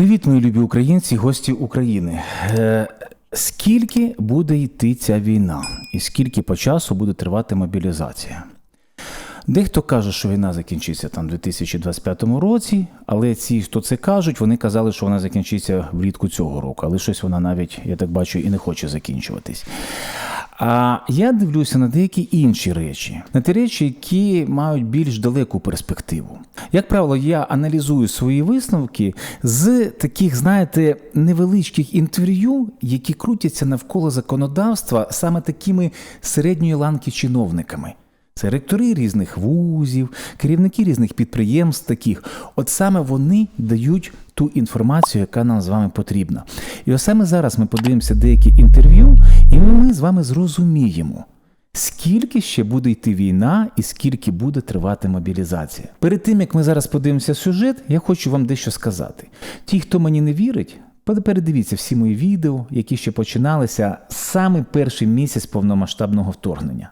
Привіт, мої любі українці, гості України. Е, скільки буде йти ця війна, і скільки по часу буде тривати мобілізація? Дехто каже, що війна закінчиться там у 2025 році, але ці, хто це кажуть, вони казали, що вона закінчиться влітку цього року, але щось вона навіть, я так бачу, і не хоче закінчуватись. А я дивлюся на деякі інші речі, на ті речі, які мають більш далеку перспективу. Як правило, я аналізую свої висновки з таких, знаєте, невеличких інтерв'ю, які крутяться навколо законодавства саме такими середньої ланки чиновниками. Це ректори різних вузів, керівники різних підприємств таких. От саме вони дають ту інформацію, яка нам з вами потрібна. І ось саме зараз ми подивимося деякі інтерв'ю, і ми з вами зрозуміємо, скільки ще буде йти війна і скільки буде тривати мобілізація. Перед тим як ми зараз подивимося сюжет, я хочу вам дещо сказати. Ті, хто мені не вірить, передивіться всі мої відео, які ще починалися саме перший місяць повномасштабного вторгнення.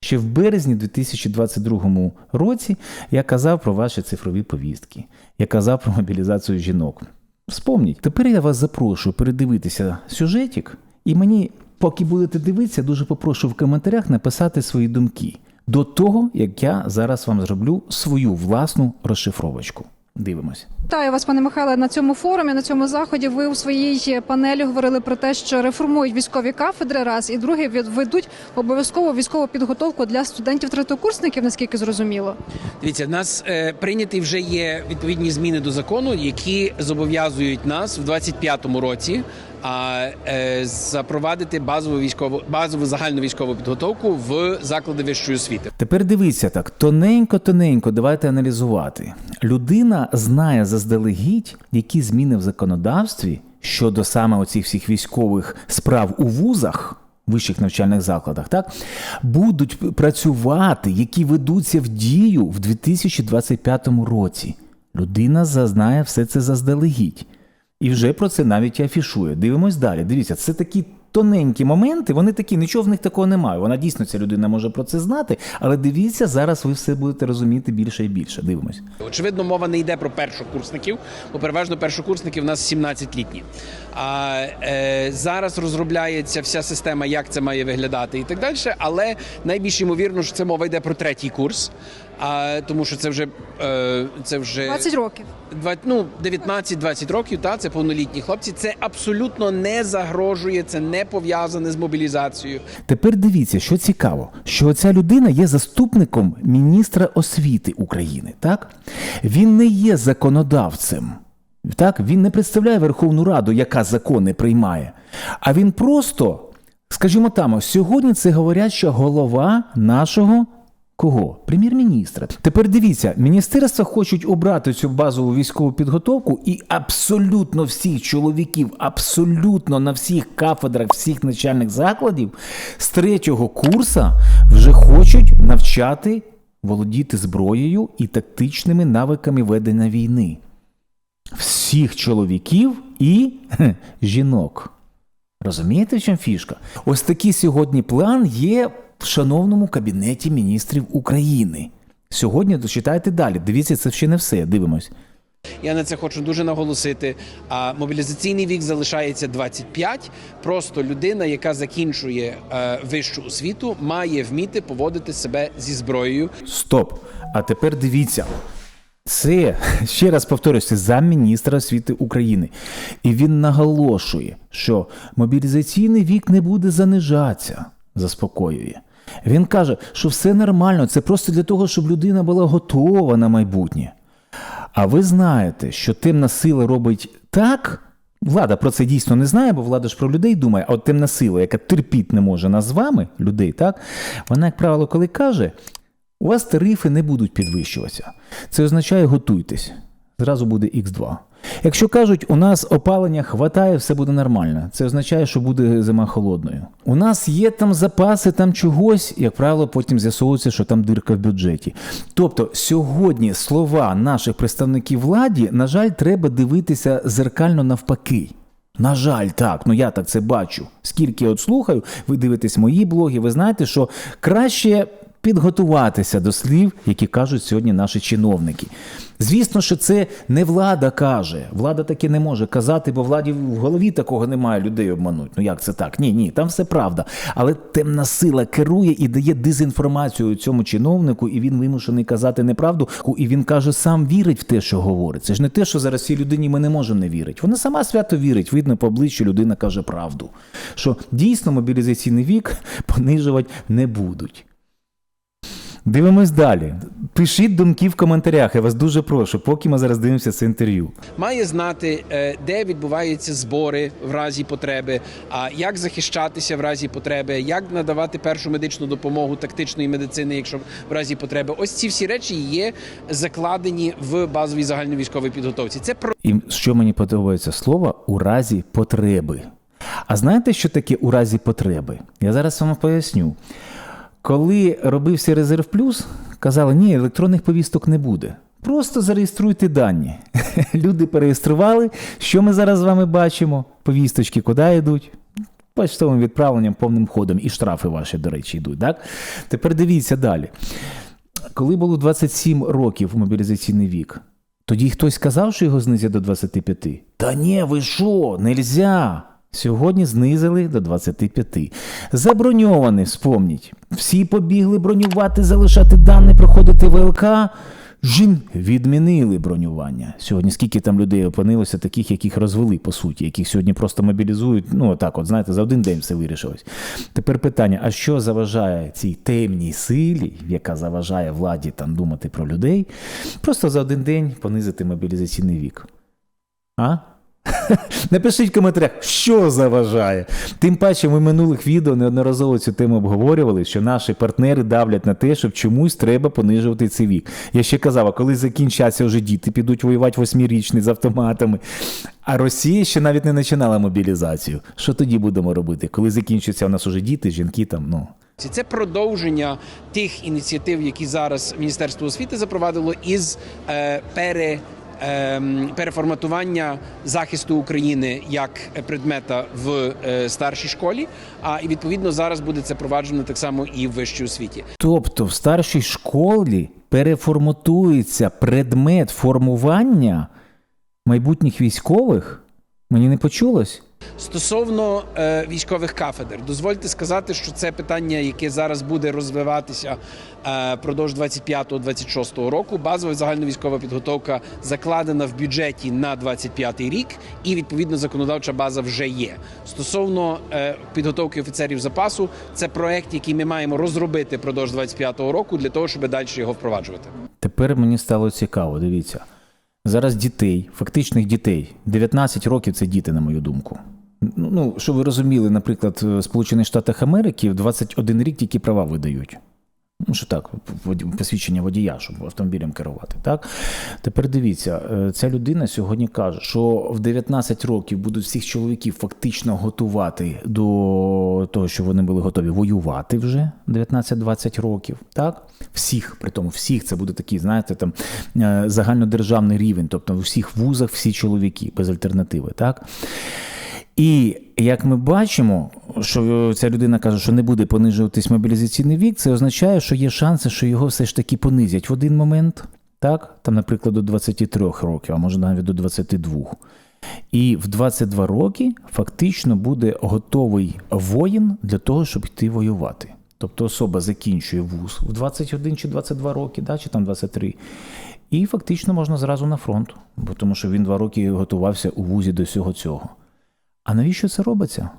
Ще в березні 2022 році я казав про ваші цифрові повістки, я казав про мобілізацію жінок. Вспомніть, тепер я вас запрошую передивитися сюжетик, і мені, поки будете дивитися, дуже попрошу в коментарях написати свої думки до того, як я зараз вам зроблю свою власну розшифровочку. Дивимось. Вітаю вас, пане Михайле. На цьому форумі, на цьому заході, ви у своїй панелі говорили про те, що реформують військові кафедри. Раз і друге ведуть обов'язково військову підготовку для студентів третокурсників, наскільки зрозуміло. Дивіться, в нас е, прийняті вже є відповідні зміни до закону, які зобов'язують нас в 25-му році а, е, запровадити базову військову базову загальну військову підготовку в заклади вищої освіти. Тепер дивіться так, тоненько-тоненько, давайте аналізувати. Людина знає заздалегідь, які зміни в законодавстві щодо саме оцих всіх військових справ у вузах. Вищих навчальних закладах, так будуть працювати, які ведуться в дію в 2025 році. Людина зазнає все це заздалегідь. І вже про це навіть афішує. Дивимось далі. Дивіться, це такі тоненькі моменти, вони такі, нічого в них такого немає. Вона дійсно ця людина може про це знати, але дивіться, зараз ви все будете розуміти більше і більше. Дивимось. Очевидно, мова не йде про першокурсників, бо переважно першокурсники в нас 17-літні. А е, зараз розробляється вся система, як це має виглядати і так далі. Але найбільш ймовірно, що це мова йде про третій курс. А тому, що це вже е, це вже 20 років. Два- ну, 19-20 років, та це повнолітні хлопці. Це абсолютно не загрожує, це не пов'язане з мобілізацією. Тепер дивіться, що цікаво, що ця людина є заступником міністра освіти України. Так він не є законодавцем. Так, він не представляє Верховну Раду, яка закони приймає. А він просто, скажімо там, сьогодні це говоряча голова нашого Кого? Прем'єр-міністра. Тепер дивіться, міністерства хочуть обрати цю базову військову підготовку, і абсолютно всіх чоловіків, абсолютно на всіх кафедрах, всіх навчальних закладів з третього курса вже хочуть навчати володіти зброєю і тактичними навиками ведення війни. Всіх чоловіків і хе, жінок. Розумієте, в чому фішка? Ось такий сьогодні план є в шановному кабінеті міністрів України. Сьогодні дочитайте далі. Дивіться, це ще не все. Дивимось. Я на це хочу дуже наголосити. А мобілізаційний вік залишається 25. Просто людина, яка закінчує е, вищу освіту, має вміти поводити себе зі зброєю. Стоп. А тепер дивіться. Це ще раз повторюся, замміністра освіти України. І він наголошує, що мобілізаційний вік не буде занижатися, заспокоює. Він каже, що все нормально, це просто для того, щоб людина була готова на майбутнє. А ви знаєте, що темна сила робить так. Влада про це дійсно не знає, бо влада ж про людей думає, а от темна сила, яка терпіти не може нас з вами, людей, так, вона, як правило, коли каже, у вас тарифи не будуть підвищуватися. Це означає готуйтесь. Зразу буде Х2. Якщо кажуть, у нас опалення хватає, все буде нормально. Це означає, що буде зима холодною. У нас є там запаси, там чогось, як правило, потім з'ясовується, що там дирка в бюджеті. Тобто, сьогодні слова наших представників владі, на жаль, треба дивитися зеркально навпаки. На жаль, так, ну я так це бачу. Скільки я от слухаю, ви дивитесь мої блоги, ви знаєте, що краще підготуватися до слів, які кажуть сьогодні наші чиновники. Звісно, що це не влада каже. Влада таке не може казати, бо владі в голові такого немає людей обмануть. Ну як це так? Ні, ні, там все правда. Але темна сила керує і дає дезінформацію цьому чиновнику, і він вимушений казати неправду. І він каже, сам вірить в те, що говорить. Це ж не те, що зараз цій людині ми не можемо не вірити. Вона сама свято вірить. Видно по обличчю, людина каже правду. Що дійсно мобілізаційний вік понижувати не будуть. Дивимось далі. Пишіть думки в коментарях. Я вас дуже прошу, поки ми зараз дивимося це інтерв'ю. має знати, е, де відбуваються збори в разі потреби, а як захищатися в разі потреби, як надавати першу медичну допомогу тактичної медицини, якщо в разі потреби. Ось ці всі речі є закладені в базовій загальновійськовій підготовці. Це про І що мені подобається слово у разі потреби. А знаєте, що таке у разі потреби? Я зараз вам поясню. Коли робився резерв плюс, казали, ні, електронних повісток не буде. Просто зареєструйте дані. Люди перереєстрували. Що ми зараз з вами бачимо? Повісточки куди йдуть? Почтовим відправленням повним ходом. І штрафи ваші, до речі, йдуть. Так? Тепер дивіться далі. Коли було 27 років мобілізаційний вік, тоді хтось сказав, що його знизять до 25? Та ні, ви що, нельзя. Сьогодні знизили до 25. Заброньований, вспомніть. Всі побігли бронювати, залишати дані, проходити ВЛК. Жін відмінили бронювання. Сьогодні скільки там людей опинилося, таких, яких розвели, по суті, яких сьогодні просто мобілізують. Ну, так, от знаєте, за один день все вирішилось. Тепер питання: а що заважає цій темній силі, яка заважає владі там думати про людей, просто за один день понизити мобілізаційний вік? А? Напишіть в коментарях, що заважає. Тим паче, ми в минулих відео неодноразово цю тему обговорювали, що наші партнери давлять на те, щоб чомусь треба понижувати цей вік. Я ще казав, а коли закінчаться вже діти, підуть воювати восьмирічні з автоматами. А Росія ще навіть не починала мобілізацію. Що тоді будемо робити? Коли закінчаться у нас уже діти, жінки там, ну. Це продовження тих ініціатив, які зараз Міністерство освіти запровадило із е, пере. Ем, Переформатування захисту України як предмета в е, старшій школі, а і відповідно зараз буде це проваджено так само і в вищій освіті. Тобто в старшій школі переформатується предмет формування майбутніх військових? Мені не почулось? Стосовно е, військових кафедр, дозвольте сказати, що це питання, яке зараз буде розвиватися е, продовж 25-26 року. Базова загальновійськова підготовка закладена в бюджеті на 25 рік, і відповідно законодавча база вже є. Стосовно е, підготовки офіцерів запасу, це проект, який ми маємо розробити впродовж 25 року для того, щоб далі його впроваджувати. Тепер мені стало цікаво, дивіться. Зараз дітей, фактичних дітей, 19 років це діти, на мою думку. Ну, що ви розуміли, наприклад, в Сполучених Штатах Америки в 21 рік тільки права видають. Ну, що так, посвідчення водія, щоб автомобілем керувати. Так? Тепер дивіться, е, ця людина сьогодні каже, що в 19 років будуть всіх чоловіків фактично готувати до того, що вони були готові воювати вже 19-20 років. Так? Всіх, при тому всіх, це буде такий, знаєте, там е, загальнодержавний рівень, тобто в усіх вузах всі чоловіки без альтернативи. Так? І як ми бачимо, що ця людина каже, що не буде понижуватись мобілізаційний вік, це означає, що є шанси, що його все ж таки понизять в один момент, так? Там, наприклад, до 23 років, а може навіть до 22. І в 22 роки фактично буде готовий воїн для того, щоб йти воювати. Тобто особа закінчує вуз в 21 чи 22 роки, да, чи там 23. І фактично можна зразу на фронт, бо тому що він два роки готувався у вузі до всього цього. А навіщо це робиться,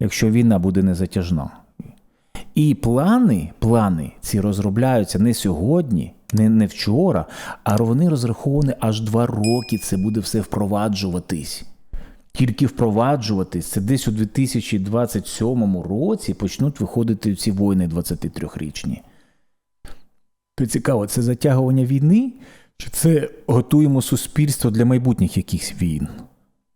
якщо війна буде незатяжна? І плани, плани ці розробляються не сьогодні, не, не вчора, а вони розраховані аж два роки. Це буде все впроваджуватись. Тільки впроваджуватись, це десь у 2027 році почнуть виходити ці воїни 23-річні. То цікаво, це затягування війни, чи це готуємо суспільство для майбутніх якихось війн?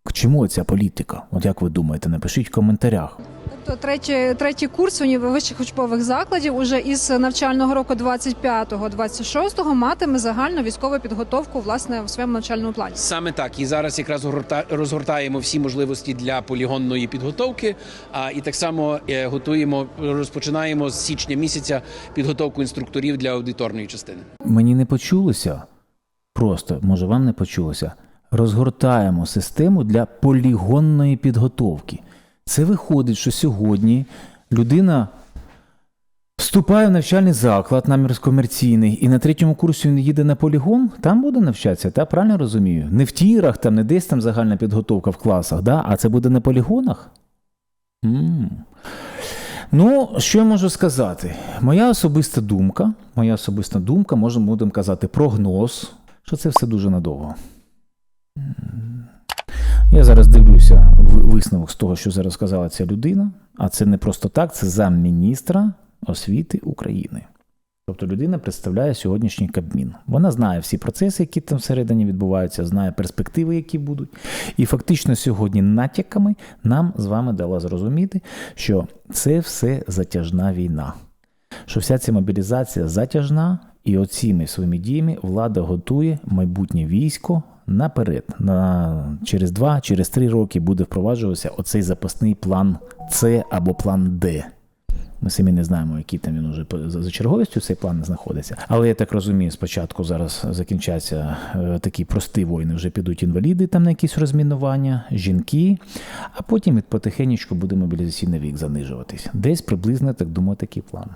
К чому ця політика? От як ви думаєте, напишіть в коментарях. Тобто третій, третій курс вищих учбових закладів уже із навчального року 25-26 матиме загальну військову підготовку власне в своєму навчальному плані. Саме так. І зараз якраз горта- розгортаємо всі можливості для полігонної підготовки. А і так само е, готуємо, розпочинаємо з січня місяця підготовку інструкторів для аудиторної частини. Мені не почулося. Просто, може, вам не почулося. Розгортаємо систему для полігонної підготовки. Це виходить, що сьогодні людина вступає в навчальний заклад, намір комерційний, і на третьому курсі він їде на полігон, там буде навчатися, та правильно розумію? Не в тірах, там, не десь там загальна підготовка в класах, да? а це буде на полігонах? м Ну, що я можу сказати? Моя особиста думка, моя особиста думка, можемо будемо казати, прогноз, що це все дуже надовго. М. Я зараз дивлюся висновок з того, що зараз сказала ця людина, а це не просто так, це замміністра освіти України. Тобто людина представляє сьогоднішній Кабмін. Вона знає всі процеси, які там всередині відбуваються, знає перспективи, які будуть. І фактично сьогодні натяками нам з вами дала зрозуміти, що це все затяжна війна. Що вся ця мобілізація затяжна, і оціми своїми діями влада готує майбутнє військо наперед. На, через два, через три роки буде впроваджуватися оцей запасний план С або план Д. Ми самі не знаємо, який там він уже за черговістю цей план знаходиться. Але я так розумію, спочатку зараз закінчаться е, такі прості воїни, вже підуть інваліди там на якісь розмінування, жінки, а потім потихенечку буде мобілізаційний вік занижуватись. Десь приблизно, так думаю, такий план.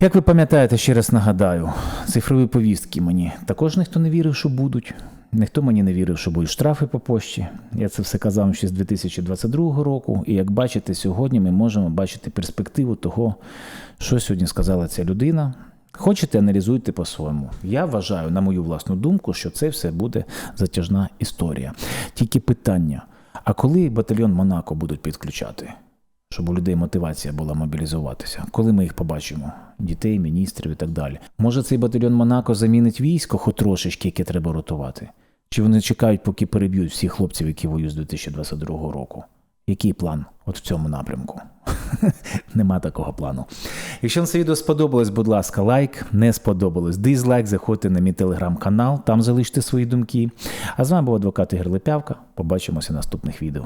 Як ви пам'ятаєте, ще раз нагадаю, цифрові повістки мені також ніхто не вірив, що будуть. Ніхто мені не вірив, що будуть штрафи по пошті. Я це все казав ще з 2022 року. І як бачите, сьогодні ми можемо бачити перспективу того, що сьогодні сказала ця людина. Хочете, аналізуйте по-своєму. Я вважаю, на мою власну думку, що це все буде затяжна історія. Тільки питання: а коли батальйон Монако будуть підключати? щоб у людей мотивація була мобілізуватися. Коли ми їх побачимо, дітей, міністрів і так далі. Може, цей батальйон Монако замінить військо, хоч трошечки, яке треба ротувати? Чи вони чекають, поки переб'ють всіх хлопців, які воюють з 2022 року? Який план от в цьому напрямку? Нема такого плану. Якщо вам це відео сподобалось, будь ласка, лайк. Не сподобалось. Дизлайк, заходьте на мій телеграм-канал, там залиште свої думки. А з вами був адвокат Ігор Лепявка. Побачимося в наступних відео.